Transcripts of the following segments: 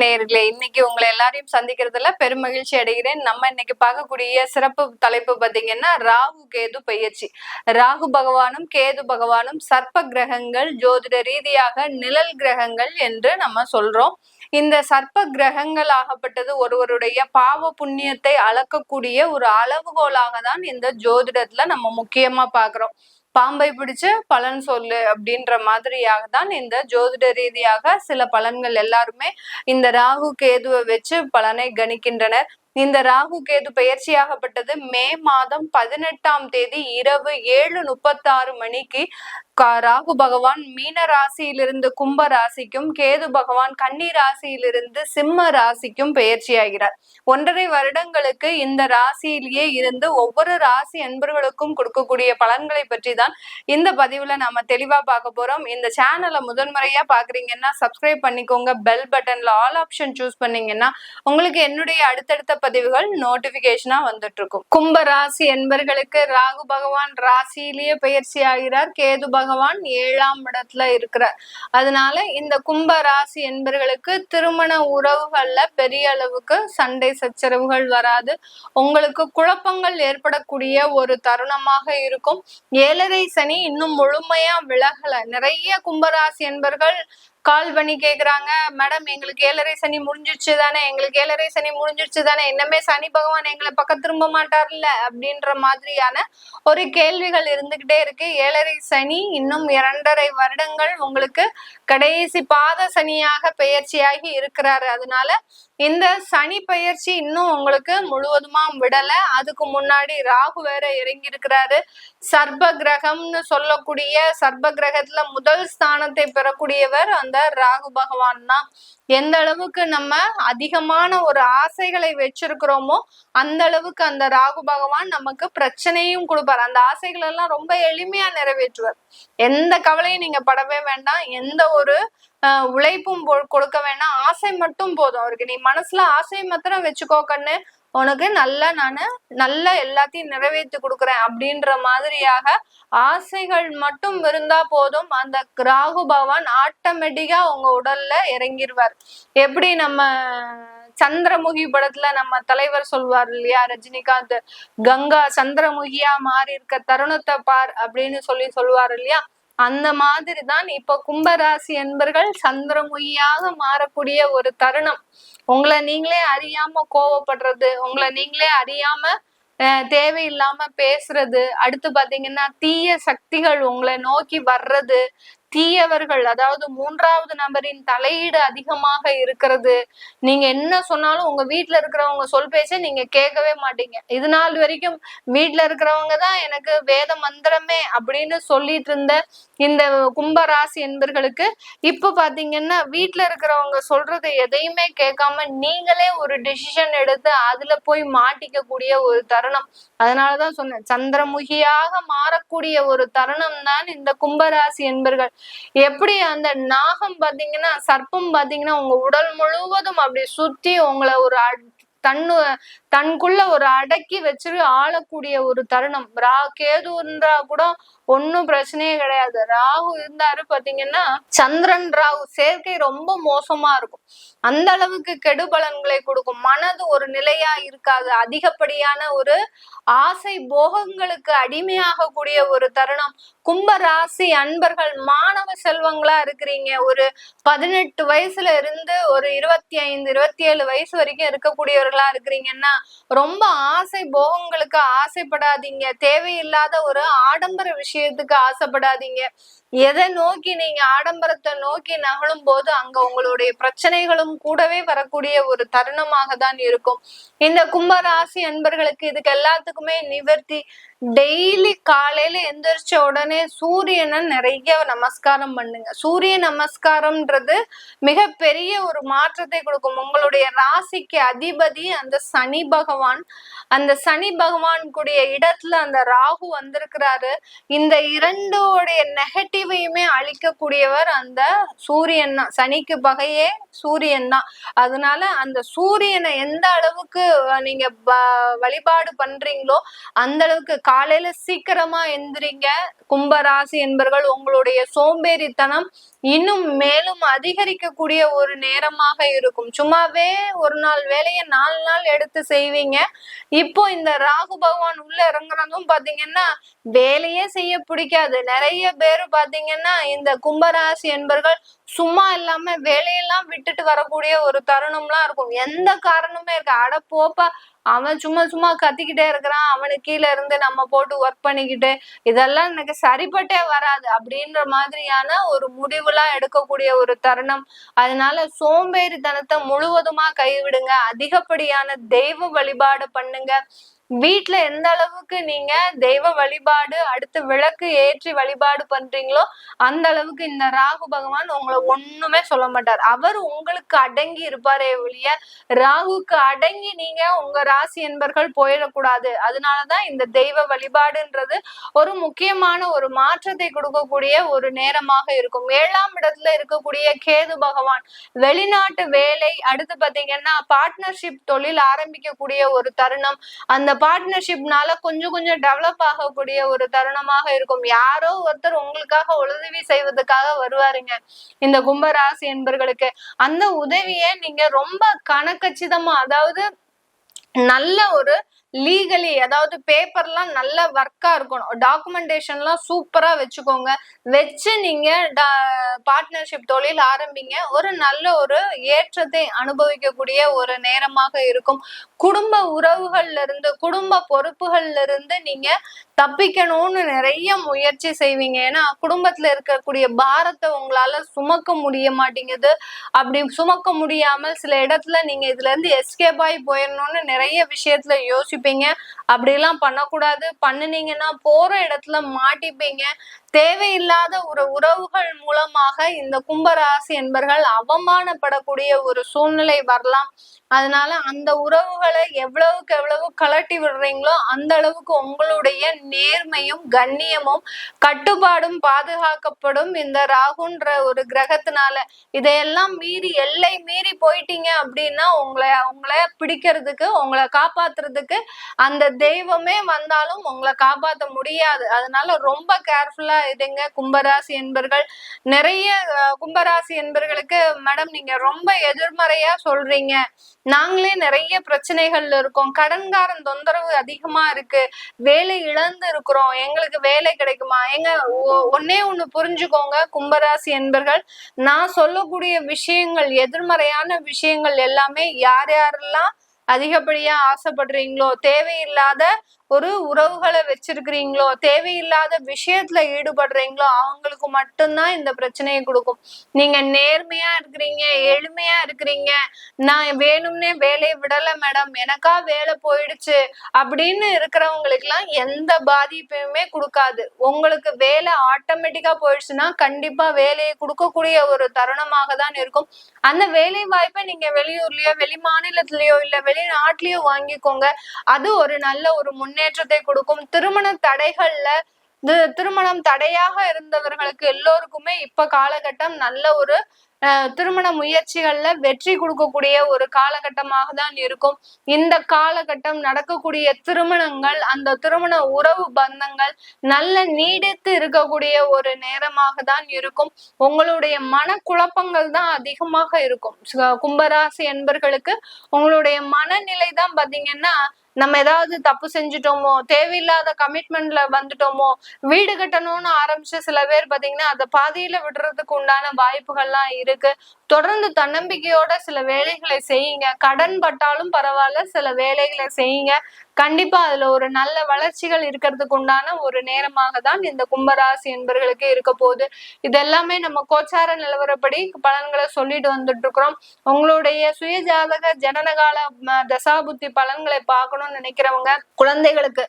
நேர்களே இன்னைக்கு உங்களை எல்லாரையும் சந்திக்கிறதுல பெருமகிழ்ச்சி அடைகிறேன். நம்ம இன்னைக்கு பார்க்கக்கூடிய சிறப்பு தலைப்பு பார்த்தீங்கன்னா ராகு கேது பயிற்சி. ராகு பகவானும் கேது பகவானும் சர்ப்ப கிரகங்கள் ஜோதிட ரீதியாக நிழல் கிரகங்கள் என்று நம்ம சொல்றோம். இந்த சர்ப்ப கிரகங்கள் ஆகப்பட்டது ஒருவருடைய பாவ புண்ணியத்தை அளக்கக்கூடிய ஒரு அளவுகோலாக தான் இந்த ஜோதிடத்துல நம்ம முக்கியமா பாக்குறோம் பாம்பை பிடிச்சு பலன் சொல்லு அப்படின்ற மாதிரியாக தான் இந்த ஜோதிட ரீதியாக சில பலன்கள் எல்லாருமே இந்த ராகு கேதுவை வச்சு பலனை கணிக்கின்றனர். இந்த ராகு கேது பயிற்சியாகப்பட்டது மே மாதம் பதினெட்டாம் தேதி இரவு ஏழு முப்பத்தாறு மணிக்கு. ராகு பகவான் மீன ராசியிலிருந்து கும்ப ராசிக்கும் கேது பகவான் கன்னி ராசியிலிருந்து சிம்ம ராசிக்கும் பயிற்சியாகிறார் ஒன்றரை வருடங்களுக்கு இந்த ராசியிலேயே இருந்து ஒவ்வொரு ராசி அன்பர்களுக்கும் கொடுக்கக்கூடிய பலன்களை பற்றி தான் இந்த பதிவுல நாம தெளிவா பார்க்க போறோம். இந்த சேனலை முதன்முறையா பாக்குறீங்கன்னா சப்ஸ்கிரைப் பண்ணிக்கோங்க. பெல் பட்டன்ல ஆல் ஆப்ஷன் சூஸ் பண்ணீங்கன்னா உங்களுக்கு என்னுடைய அடுத்தடுத்த பதிவுகள் நோட்டிபிகேஷனா வந்துட்டு இருக்கும் கும்ப ராசி என்பர்களுக்கு ராகு பகவான் ராசியிலேயே பயிற்சி ஆகிறார். கேது பகவான் ஏழாம் இடத்துல இருக்கிறார். அதனால இந்த கும்ப ராசி என்பர்களுக்கு திருமண உறவுகள்ல பெரிய அளவுக்கு சண்டை சச்சரவுகள் வராது. உங்களுக்கு குழப்பங்கள் ஏற்படக்கூடிய ஒரு தருணமாக இருக்கும். ஏழரை சனி இன்னும் முழுமையா விலகல. நிறைய கும்பராசி என்பர்கள் கால் பண்ணி கேக்குறாங்க மேடம் எங்களுக்கு ஏழரை சனி முடிஞ்சிருச்சு தானே? எங்களுக்கு ஏழரை சனி முடிஞ்சிருச்சு தானே? இன்னமே சனி பகவான் எங்களை பக்கம் திரும்ப மாட்டார்ல? அப்படின்ற மாதிரியான ஒரு கேள்விகள் இருந்துகிட்டே இருக்கு. ஏழரை சனி இன்னும் இரண்டரை வருடங்கள் உங்களுக்கு கடைசி பாத சனியாக பெயர்ச்சியாகி இருக்கிறாரு. அதனால இந்த சனி பயிற்சி இன்னும் உங்களுக்கு முழுவதுமா விடல. அதுக்கு முன்னாடி ராகு வேற இறங்கி இருக்கிறாரு சர்ப கிரகம்னு சொல்லக்கூடிய சர்ப கிரகத்துல முதல் ஸ்தானத்தை பெறக்கூடியவர் அந்த ராகு பகவான் தான். எந்த அளவுக்கு நம்ம அதிகமான ஒரு ஆசைகளை வச்சிருக்கிறோமோ அந்த அளவுக்கு அந்த ராகு பகவான் நமக்கு பிரச்சனையும் கொடுப்பார். அந்த ஆசைகள் எல்லாம் ரொம்ப எளிமையா நிறைவேற்றுவார். எந்த கவலையும் நீங்க படவே வேண்டாம். எந்த ஒரு உழைப்பும் கொடுக்க வேண்டாம். ஆசை மட்டும் போதும். அவருக்கு நீ மனசுல ஆசை மாத்திரம் வச்சுக்கோ கண்ணு. உனக்கு நல்ல நானு நல்ல எல்லாத்தையும் நிறைவேற்றி கொடுக்குறேன் அப்படின்ற மாதிரியாக ஆசைகள் மட்டும் இருந்தா போதும். அந்த ராகு பகவான் ஆட்டோமேட்டிக்கா உங்க உடல்ல இறங்கிடுவார் எப்படி நம்ம சந்திரமுகி படத்துல நம்ம தலைவர் சொல்வார் இல்லையா ரஜினிகாந்த்? கங்கா சந்திரமுகியா மாறி இருக்க தருணத்தை பார் அப்படின்னு சொல்லி சொல்லுவார் இல்லையா? அந்த மாதிரி தான் இப்ப கும்பராசி என்பர்கள் சந்திரமுகியாக மாறக்கூடிய ஒரு தருணம். உங்களை நீங்களே அறியாம கோவப்படுறது உங்களை நீங்களே அறியாம தேவையில்லாம பேசுறது அடுத்து பாத்தீங்கன்னா தீய சக்திகள் உங்களை நோக்கி வர்றது தீயவர்கள் அதாவது மூன்றாவது நபரின் தலையீடு அதிகமாக இருக்கிறது. நீங்க என்ன சொன்னாலும் உங்க வீட்டுல இருக்கிறவங்க சொல் பேச்ச நீங்க கேட்கவே மாட்டீங்க. இது நாள் வரைக்கும் வீட்டுல இருக்கிறவங்க தான் எனக்கு வேத மந்திரமே அப்படின்னு சொல்லிட்டு இருந்த இந்த கும்பராசி என்பர்களுக்கு இப்ப பாத்தீங்கன்னா வீட்டுல இருக்கிறவங்க சொல்றது எதையுமே கேட்காம நீங்களே ஒரு டிசிஷன் எடுத்து அதுல போய் மாட்டிக்க கூடிய ஒரு தருணம். அதனாலதான் சொன்னேன் சந்திரமுகியாக மாறக்கூடிய ஒரு தருணம் தான் இந்த கும்பராசி என்பர்கள். எப்படி அந்த நாகம் பாத்தீங்கன்னா சர்ப்பம் பாத்தீங்கன்னா உங்க உடல் முழுவதும் அப்படி சுத்தி உங்களை ஒரு தன்னு தனக்குள்ள ஒரு அடக்கி வச்சு ஆளக்கூடிய ஒரு தருணம். ரா கேதுன்றா கூட ஒன்னும் பிரச்சனையே கிடையாது. ராகு இருந்தாரு பாத்தீங்கன்னா சந்திரன் ராகு சேர்க்கை ரொம்ப மோசமா இருக்கும். அந்த அளவுக்கு கெடு பலன்களை கொடுக்கும். மனது ஒரு நிலையா இருக்காது. அதிகப்படியான ஒரு ஆசை போகங்களுக்கு அடிமையாக கூடிய ஒரு தருணம். கும்ப ராசி அன்பர்கள் மாணவ செல்வங்களா இருக்கிறீங்க. ஒரு பதினெட்டு வயசுல இருந்து ஒரு இருபத்தி ஐந்து இருபத்தி ஏழு வயசு வரைக்கும் இருக்கக்கூடியவர்களா இருக்கிறீங்கன்னா ரொம்ப ஆசை போகங்களுக்கு ஆசைப்படாதீங்க. தேவையில்லாத ஒரு ஆடம்பர விஷயம் விஷயத்துக்கு ஆசைப்படாதீங்க. எதை நோக்கி நீங்க ஆடம்பரத்தை நோக்கி நகழும் போது அங்க உங்களுடைய பிரச்சனைகளும் கூடவே வரக்கூடிய ஒரு தருணமாக தான் இருக்கும். இந்த கும்பராசி அன்பர்களுக்கு இதுக்கு எல்லாத்துக்குமே நிவர்த்தி டெய்லி காலையில எந்திரிச்ச உடனே சூரியனை நிறைய நமஸ்காரம் பண்ணுங்க. சூரிய நமஸ்காரம்ன்றது மிக பெரிய ஒரு மாற்றத்தை கொடுக்கும். உங்களுடைய ராசிக்கு அதிபதி அந்த சனி பகவான். அந்த சனி பகவான் கூடிய இடத்துல அந்த ராகு வந்திருக்கிறாரு. இந்த இரண்டோடைய நெகட்டிவையுமே அழிக்கக்கூடியவர் அந்த சூரியன் தான். சனிக்கு பகையே சூரியன் தான். அதனால அந்த சூரியனை எந்த அளவுக்கு நீங்க வழிபாடு பண்றீங்களோ அந்த அளவுக்கு காலையில சீக்கிரமா எந்திரிங்க. கும்பராசி என்பர்கள் உங்களுடைய சோம்பேறித்தனம் இன்னும் மேலும் அதிகரிக்கக்கூடிய ஒரு நேரமாக இருக்கும். சும்மாவே ஒரு நாள் வேலையை நாலு நாள் எடுத்து செய்வீங்க. இப்போ இந்த ராகு பகவான் உள்ள இறங்குறதும் பாத்தீங்கன்னா வேலையே செய்ய பிடிக்காது. நிறைய பேர் பாத்தீங்கன்னா இந்த கும்பராசி என்பர்கள் சும்மா இல்லாம வேலையெல்லாம் விட்டுட்டு வரக்கூடிய ஒரு தருணம்லாம் இருக்கும். எந்த காரணமே இருக்கு அட போப்பா அவன் சும்மா சும்மா கத்திக்கிட்டே இருக்கிறான். அவனுக்கு கீழே இருந்து நம்ம போட்டு ஒர்க் பண்ணிக்கிட்டு இதெல்லாம் எனக்கு சரிப்பட்டே வராது அப்படின்ற மாதிரியான ஒரு முடிவு முடிவுலாம் எடுக்கக்கூடிய ஒரு தருணம். அதனால சோம்பேறித்தனத்தை முழுவதுமா கைவிடுங்க. அதிகப்படியான தெய்வ வழிபாடு பண்ணுங்க. வீட்டுல எந்த அளவுக்கு நீங்க தெய்வ வழிபாடு அடுத்து விளக்கு ஏற்றி வழிபாடு பண்றீங்களோ அந்த அளவுக்கு இந்த ராகு பகவான் உங்களை ஒண்ணுமே சொல்ல மாட்டார். அவர் உங்களுக்கு அடங்கி இருப்பாரே ஒழிய ராகுக்கு அடங்கி நீங்க உங்க ராசி என்பர்கள் போயிடக்கூடாது. அதனாலதான் இந்த தெய்வ வழிபாடுன்றது ஒரு முக்கியமான ஒரு மாற்றத்தை கொடுக்கக்கூடிய ஒரு நேரமாக இருக்கும். ஏழாம் இடத்துல இருக்கக்கூடிய கேது பகவான் வெளிநாட்டு வேலை அடுத்து பாத்தீங்கன்னா பார்ட்னர்ஷிப் தொழில் ஆரம்பிக்கக்கூடிய ஒரு தருணம். அந்த பார்ட்னர்ஷிப்னால கொஞ்சம் கொஞ்சம் டெவலப் ஆகக்கூடிய ஒரு தருணமாக இருக்கும். யாரோ ஒருத்தர் உங்களுக்காக உதவி செய்வதற்காக வருவாருங்க. இந்த கும்பராசி என்பர்களுக்கு. அந்த உதவியை நீங்க ரொம்ப கணக்கச்சிதமா அதாவது நல்ல ஒரு லீகலி அதாவது பேப்பர்லாம் நல்ல ஒர்க்கா இருக்கணும். டாக்குமெண்டேஷன்லாம் சூப்பரா வச்சுக்கோங்க. வச்சு நீங்க பார்ட்னர்ஷிப் தொழில் ஆரம்பிங்க. ஒரு நல்ல ஒரு ஏற்றத்தை அனுபவிக்கக்கூடிய ஒரு நேரமாக இருக்கும். குடும்ப உறவுகள்ல இருந்து குடும்ப பொறுப்புகள்ல இருந்து நீங்க தப்பிக்கணும்னு நிறைய முயற்சி செய்வீங்க. ஏன்னா குடும்பத்துல இருக்கக்கூடிய பாரத்தை உங்களால சுமக்க முடிய மாட்டேங்குது. அப்படி சுமக்க முடியாமல் சில இடத்துல நீங்க இதுல இருந்து எஸ்கேப் ஆகி போயிடணும்னு நிறைய விஷயத்துல அப்படி அப்படிலாம் பண்ணக்கூடாது. பண்ணுனீங்கன்னா போற இடத்துல மாட்டிப்பீங்க. தேவையில்லாத ஒரு உறவுகள் மூலமாக இந்த கும்பராசி என்பர்கள் அவமானப்படக்கூடிய ஒரு சூழ்நிலை வரலாம். அதனால அந்த உறவுகளை எவ்வளவுக்கு எவ்வளவு கலட்டி விடுறீங்களோ அந்த அளவுக்கு உங்களுடைய நேர்மையும் கண்ணியமும் கட்டுப்பாடும் பாதுகாக்கப்படும். இந்த ராகுன்ற ஒரு கிரகத்தினால இதையெல்லாம் மீறி எல்லை மீறி போயிட்டீங்க அப்படின்னா உங்களை உங்களை பிடிக்கிறதுக்கு உங்களை காப்பாத்துறதுக்கு அந்த தெய்வமே வந்தாலும் உங்களை காப்பாற்ற முடியாது. அதனால ரொம்ப கேர்ஃபுல்லா இதுங்க கும்பராசி என்பர்கள் நிறைய கும்பராசி என்பர்களுக்கு மேடம் நீங்க ரொம்ப எதிர்மறையா சொல்றீங்க. நாங்களே நிறைய பிரச்சனைகள் இருக்கோம். கடன்காரன் தொந்தரவு அதிகமா இருக்கு. வேலை இழந்து இருக்கிறோம். எங்களுக்கு வேலை கிடைக்குமா? எங்க ஒன்னே ஒண்ணு புரிஞ்சுக்கோங்க கும்பராசி என்பர்கள். நான் சொல்லக்கூடிய விஷயங்கள் எதிர்மறையான விஷயங்கள் எல்லாமே யார் யாரெல்லாம் அதிகப்படியா ஆசைப்படுறீங்களோ தேவையில்லாத ஒரு உறவுகளை வச்சிருக்கிறீங்களோ தேவையில்லாத விஷயத்துல ஈடுபடுறீங்களோ அவங்களுக்கு மட்டும்தான் இந்த பிரச்சனையை கொடுக்கும். நீங்க நேர்மையா இருக்கிறீங்க எளிமையா இருக்கிறீங்க. நான் வேணும்னே வேலையை விடல மேடம் எனக்கா வேலை போயிடுச்சு அப்படின்னு இருக்கிறவங்களுக்கு எல்லாம் எந்த பாதிப்பையுமே கொடுக்காது. உங்களுக்கு வேலை ஆட்டோமேட்டிக்கா போயிடுச்சுன்னா கண்டிப்பா வேலையை கொடுக்கக்கூடிய ஒரு தருணமாக தான் இருக்கும். அந்த வேலை வாய்ப்பை நீங்க வெளியூர்லயோ வெளி மாநிலத்திலயோ இல்ல வெளிநாட்டிலயோ வாங்கிக்கோங்க. அது ஒரு நல்ல ஒரு முன்னே முன்னேற்றத்தை கொடுக்கும் திருமண தடைகள்ல திருமணம் தடையாக இருந்தவர்களுக்கு எல்லோருக்குமே இப்ப காலகட்டம் நல்ல ஒரு திருமண முயற்சிகள்ல வெற்றி கொடுக்கக்கூடிய ஒரு காலகட்டமாக தான் இருக்கும். இந்த காலகட்டம் நடக்கக்கூடிய திருமணங்கள் அந்த திருமண உறவு பந்தங்கள் நல்ல நீடித்து இருக்கக்கூடிய ஒரு நேரமாக தான் இருக்கும். உங்களுடைய மன குழப்பங்கள் தான் அதிகமாக இருக்கும். கும்பராசி என்பர்களுக்கு உங்களுடைய மனநிலை தான் பாத்தீங்கன்னா நம்ம ஏதாவது தப்பு செஞ்சுட்டோமோ தேவையில்லாத கமிட்மெண்ட்ல வந்துட்டோமோ வீடு கட்டணும்னு ஆரம்பிச்ச சில பேர் பாத்தீங்கன்னா அதை பாதியில விடுறதுக்கு உண்டான வாய்ப்புகள்லாம் இருக்கு. தொடர்ந்து தன்னம்பிக்கையோட சில வேலைகளை செய்யுங்க. கடன் பட்டாலும் பரவாயில்ல சில வேலைகளை செய்யுங்க. கண்டிப்பா அதுல ஒரு நல்ல வளர்ச்சிகள் இருக்கிறதுக்கு உண்டான ஒரு நேரமாக தான் இந்த கும்பராசி என்பர்களுக்கு இருக்க போகுது. இதெல்லாமே நம்ம கோச்சார நிலவரப்படி பலன்களை சொல்லிட்டு வந்துட்டு இருக்கிறோம் உங்களுடைய சுய ஜாதக ஜனனகால தசாபுத்தி பலன்களை பார்க்கணும்னு நினைக்கிறவங்க குழந்தைகளுக்கு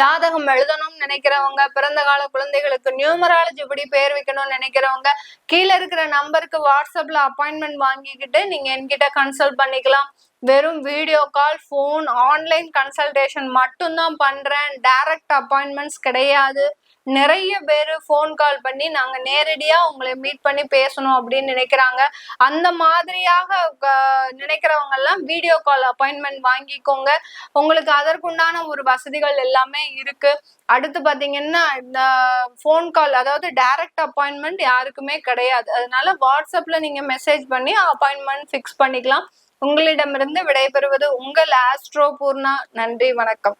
ஜாதகம் எழுதணும்னு நினைக்கிறவங்க பிறந்த கால குழந்தைகளுக்கு நியூமராலஜி படி பெயர் வைக்கணும்னு நினைக்கிறவங்க கீழே இருக்கிற நம்பருக்கு வாட்ஸ்அப்ல அப்பாயின்மெண்ட் வாங்கிக்கிட்டு நீங்க என்கிட்ட கன்சல்ட் பண்ணிக்கலாம். வெறும் video call phone online consultation மட்டும்தான் பண்றேன். டைரக்ட் அப்பாயின்மெண்ட்ஸ் கிடையாது. நிறைய பேர் ஃபோன் கால் பண்ணி நாங்க நேரடியா உங்களை மீட் பண்ணி பேசணும் அப்படின்னு நினைக்கிறாங்க. அந்த மாதிரியாக நினைக்கிறவங்க எல்லாம் வீடியோ கால் அப்பாயின்மெண்ட் வாங்கிக்கோங்க. உங்களுக்கு அதற்குண்டான ஒரு வசதிகள் எல்லாமே இருக்கு. அடுத்து பாத்தீங்கன்னா இந்த ஃபோன் கால் அதாவது டைரக்ட் அப்பாயின்மெண்ட் யாருக்குமே கிடையாது. அதனால வாட்ஸ்அப்ல நீங்க மெசேஜ் பண்ணி அப்பாயின்மெண்ட் ஃபிக்ஸ் பண்ணிக்கலாம். உங்களிடமிருந்து விடைபெறுவது உங்கள் ஆஸ்ட்ரோ பூர்ணா நன்றி வணக்கம்.